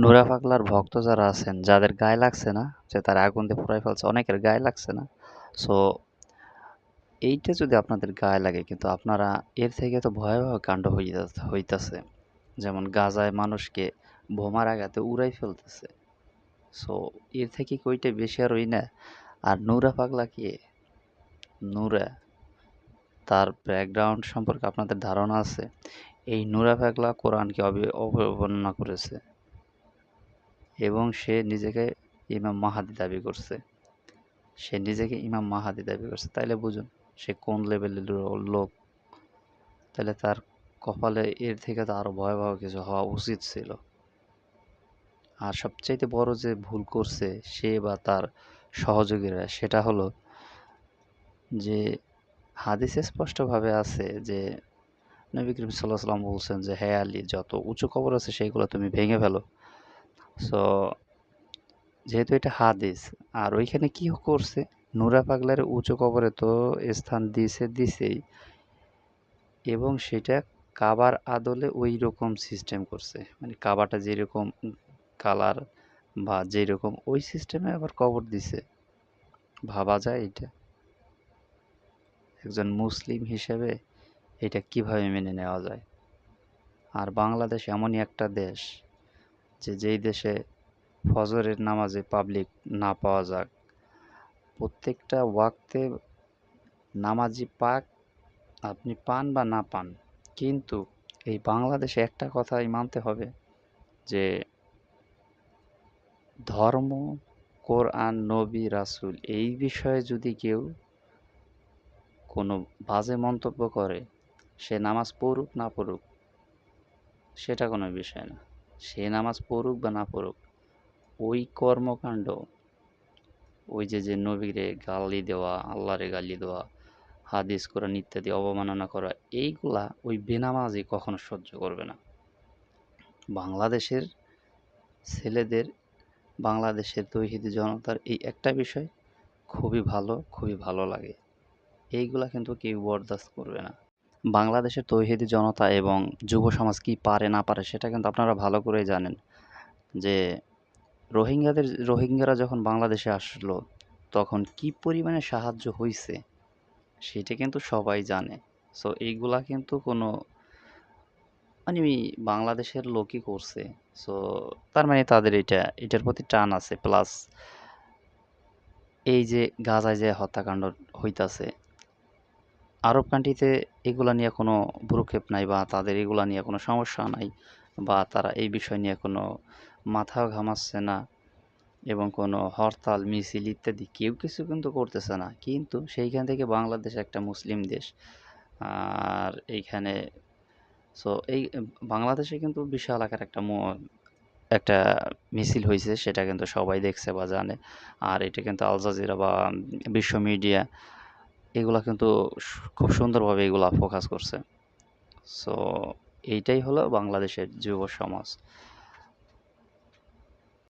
নুরা পাগলার ভক্ত যারা আছেন, যাদের গায়ে লাগছে না, যে তারা আগুন দিয়ে পুড়াই ফেলছে, অনেকের গায়ে লাগছে না। সো এইটা যদি আপনাদের গায়ে লাগে, কিন্তু আপনারা এর থেকে তো ভয়াবহ কাণ্ড হইতাছে। যেমন গাজায় মানুষকে বোমার আঘাতে উড়াই ফেলতেছে। সো এর থেকে কইটা বেশি আর ওই না? আর নূরা পাগলা কি? নূরা, তার ব্যাকগ্রাউন্ড সম্পর্কে আপনাদের ধারণা আছে। এই নূরা পাগলা কোরআনকে অবমাননা করেছে। এবং সে নিজেকে ইমাম মাহাদি দাবি করছে। সে নিজেকে ইমাম মাহাদি দাবি করছে। তাইলে বুঝুন, সে কোন লেভেলের লোক তাহলে তার কপালে এর থেকে তো আরও ভয়াবহ কিছু হওয়া উচিত ছিল। আর সবচাইতে বড় যে ভুল করছে সে বা তার সহযোগীরা, সেটা হলো যে হাদিসে স্পষ্টভাবে আছে যে নবী করিম সাল্লাহ সাল্লাম বলছেন যে হ্যাঁ আলী, যত উঁচু কবর আছে, সেইগুলো তুমি ভেঙে ফেলো। সো যেহেতু এটা হাদিস, আর ওইখানে কি করছে? নুরা পাগলার উঁচু কবরে তো স্থান দিছে, দিছেই। এবং সেটা কাবার আদলে ওই রকম সিস্টেম করছে। মানে কাবাটা যেরকম কালার বা যেরকম, ওই সিস্টেমে আবার কবর দিছে। ভাবা যায় এটা। একজন মুসলিম হিসেবে এটা কীভাবে মেনে নেওয়া যায়? আর বাংলাদেশ এমনই একটা দেশ। যে যেই দেশে ফজরের নামাজে পাবলিক না পাওয়া যাক, প্রত্যেকটা ওয়াক্তে নামাজি পাক আপনি পান বা না পান, কিন্তু এই বাংলাদেশে একটা কথাই মানতে হবে যে ধর্ম, কোরআন, নবী, রাসুল এই বিষয়ে যদি কেউ কোনো বাজে মন্তব্য করে, সে নামাজ পড়ুক না পড়ুক, সেটা কোনো বিষয় না। সে নামাজ পড়ুক বা না পড়ুক, ওই কর্মকাণ্ড, ওই যে যে নবীরে গালি দেওয়া, আল্লাহরে গালি দেওয়া, হাদিস করা ইত্যাদি অবমাননা করা, এইগুলা ওই বেনামাজি কখনো সহ্য করবে না। বাংলাদেশের ছেলেদের, বাংলাদেশের তৈহিদি জনতার এই একটা বিষয় খুবই ভালো খুবই ভালো লাগে। এইগুলা কিন্তু কেউ বরদাস্ত করবে না। বাংলাদেশের তৌহিদি জনতা এবং যুব সমাজ কি পারে না পারে সেটা কিন্তু আপনারা ভালো করেই জানেন। যে রোহিঙ্গাদের, রোহিঙ্গারা যখন বাংলাদেশে আসলো, তখন কি পরিমাণে সাহায্য হয়েছে সেটা কিন্তু সবাই জানে। সো এইগুলা কিন্তু কোনো মানে বাংলাদেশের লোকই করছে। সো তার মানে তাদের এটা, এটার প্রতি টান আছে। প্লাস এই যে গাজায় যে হত্যাকাণ্ড হইতাছে আরব কান্ট্রিতে এগুলা নিয়ে কোনো ভ্রুক্ষেপ নাই বা তাদের এগুলা নিয়ে কোনো সমস্যা নাই বা তারা এই বিষয় নিয়ে কোনো মাথা ঘামাচ্ছে না এবং কোনো হরতাল, মিছিল ইত্যাদি কেউ কিছু কিন্তু করতেছে না। কিন্তু সেইখান থেকে বাংলাদেশ একটা মুসলিম দেশ। আর এইখানে সো এই বাংলাদেশে কিন্তু বিশাল আকার একটা একটা মিছিল হয়েছে সেটা কিন্তু সবাই দেখছে বা জানে। আর এটা কিন্তু আল জাজিরা বা বিশ্ব মিডিয়া এগুলা কিন্তু খুব সুন্দরভাবে এগুলা ফোকাস করছে। সো এইটাই হলো বাংলাদেশের যুব সমাজ।